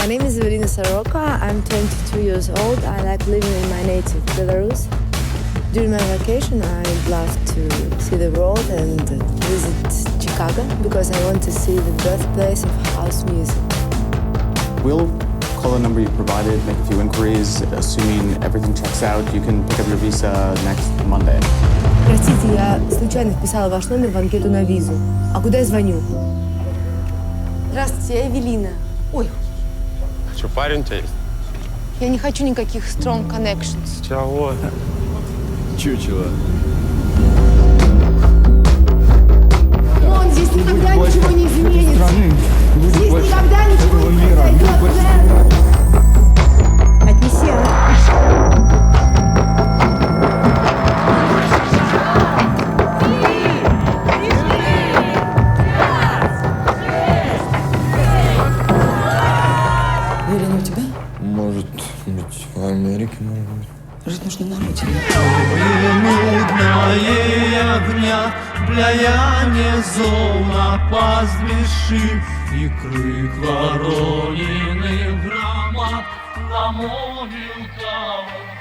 My name is Evelina Soroka. I'm 22 years old. I like living in my native Belarus. During my vacation, I'd love to see the world and visit Chicago because I want to see the birthplace of house music. We'll call the number you provided, make a few inquiries. Assuming everything checks out, you can pick up your visa next Monday. Простите, я случайно вписала ваш номер в анкету на визу. А куда я звоню? Здравствуйте, я Эвелина. Ой, Что, парень у тебя есть? я не хочу никаких strong connections. Чего? Чучело. Может быть, в Америке, может быть. Жить нужно на родине. Минутное огня, пляяние золна пастбищи И крик вороненых громад на могилках кладбище.